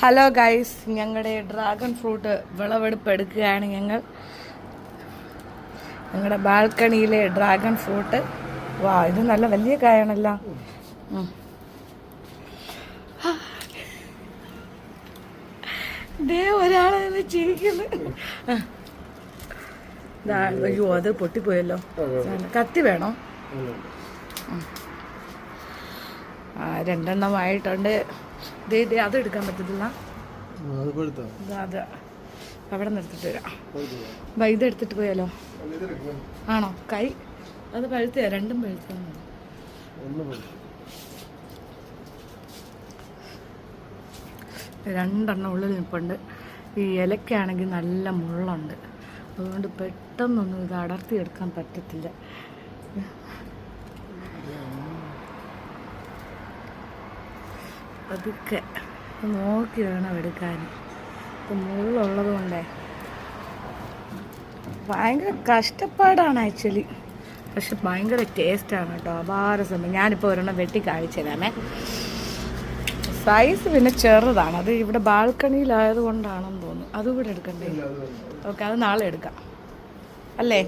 Hello guys ഞങ്ങളുടെ dragon fruit വിളവെടുപ്പ് എടുക്കുകയാണ് ഞങ്ങൾ. ഞങ്ങളുടെ ബാൽക്കണിയിലെ ഡ്രാഗൺ ഫ്രൂട്ട് വാ ഇത് നല്ല വലിയ കായാണല്ലോ. ദേ ഒരാളെ ചിരിക്കുന്നത് അയ്യോ അത് പൊട്ടിപ്പോയല്ലോ. കത്തി വേണോ? ആ രണ്ടെണ്ണം ആയിട്ടുണ്ട് ദേ ദേ അത് എടുക്കാൻ പറ്റത്തില്ല. അത് അവിടെ നിർത്തിട്ട് വരാം. ബാ ഇത് എടുത്തിട്ട് പോയാലോ? ആണോ? കൈ അത് പഴുത്തയാ രണ്ടും പഴുത്താണ് ഒന്ന് പഴുത്തു. രണ്ടെണ്ണം ഉള്ളിൽ നിൽപ്പുണ്ട് ഈ ഇലക്കാണെങ്കിൽ നല്ല മുള്ളുണ്ട്. അതുകൊണ്ട് പെട്ടെന്നൊന്നും ഇത് അടർത്തി എടുക്കാൻ പറ്റത്തില്ല. അതൊക്കെ നോക്കി വേണം എടുക്കാൻ. ഇപ്പം മുള്ളുള്ളത് കൊണ്ടേ. ഭയങ്കര കഷ്ടപ്പാടാണ് ആക്ച്വലി. പക്ഷെ ഭയങ്കര ടേസ്റ്റാണ് കേട്ടോ. അപാര സമയം. ഞാനിപ്പോൾ ഒരെണ്ണം വെട്ടി കാണിച്ചു തരാമേ. സൈസ് പിന്നെ ചെറുതാണ്. അത് ഇവിടെ ബാൽക്കണിയിലായത് കൊണ്ടാണെന്ന് തോന്നുന്നു. അതും കൂടെ എടുക്കണ്ടേ? ഓക്കെ അത് നാളെ എടുക്കാം. അല്ലേ?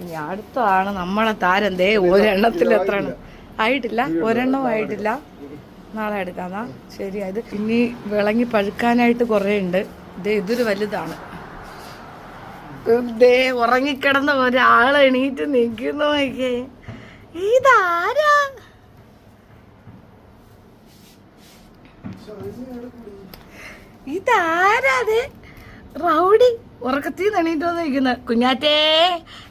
ഇനി അടുത്താണ് നമ്മളെ താരം. ദേ ഒരെണ്ണത്തിൽ എത്ര എണ്ണം ആയിട്ടില്ല. ഒരെണ്ണവും ആയിട്ടില്ല. നാളെ എടുക്കാന്നാ. ശരി അത് ഇനി വിളങ്ങി പഴുക്കാനായിട്ട് കുറേ ഉണ്ട് ദേ ഇതൊരു വലുതാണ്. ദേ ഉറങ്ങിക്കിടന്ന ഒരാൾ എണീറ്റ് നിൽക്കുന്നു നോക്കേ ഇതാരാ? ഇതാരാത് റൗഡി ഉറക്കത്തിൽ എണീറ്റ് വന്നിരിക്കുന്നത് കുഞ്ഞാറ്റേ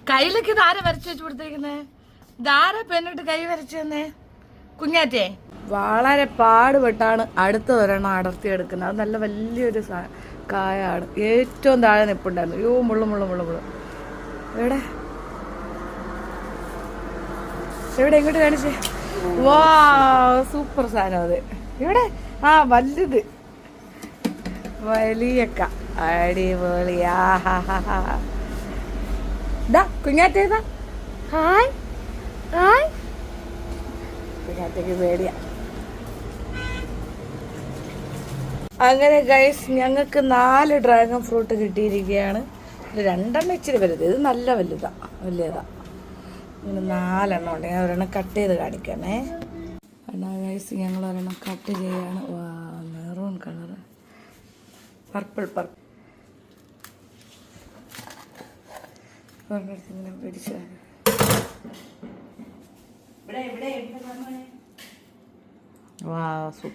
കയ്യിലൊക്കെ ഇതാര വരച്ചു വെച്ച് കൊടുത്തേക്കുന്നത് കുഞ്ഞാറ്റേ. വളരെ പാടുപെട്ടാണ് അടുത്ത ഒരെണ്ണം അടർത്തിയെടുക്കുന്നത് അത് നല്ല വലിയൊരു കായാണ്. ഏറ്റവും താഴെ നിപ്പുണ്ടായിരുന്നു. അയ്യോ മുള്ളു മുള്ളു മുള്ളു മുള്ളു. എവിടെ? എവിടെ? എങ്ങോട്ട് കാണിച്ചേ. വാ സൂപ്പർ സാധനം അത്. എവിടെ? ആ വലുത്. വലിയക്ക അടിപൊളിയാ. കുഞ്ഞാറ്റേതാ ഹായ്. അങ്ങനെ ഗൈസ് ഞങ്ങൾക്ക് നാല് ഡ്രാഗൺ ഫ്രൂട്ട് കിട്ടിയിരിക്കുകയാണ്. രണ്ടെണ്ണം ഇച്ചിരി വലുത്. ഇത് നല്ല വലുതാ വലിയതാ. ഇങ്ങനെ നാലെണ്ണം ഉണ്ട്. ഞാൻ ഒരെണ്ണം കട്ട് ചെയ്ത് കാണിക്കണേ. എന്നാ ഗൈസ് ഞങ്ങൾ ഒരെണ്ണം കട്ട് ചെയ്യാണ് മെറൂൺ കളർ പർപ്പിൾ പർപ്പിൾ ഒരെണ്ണത്തിന് പിടിച്ചാൽ വാ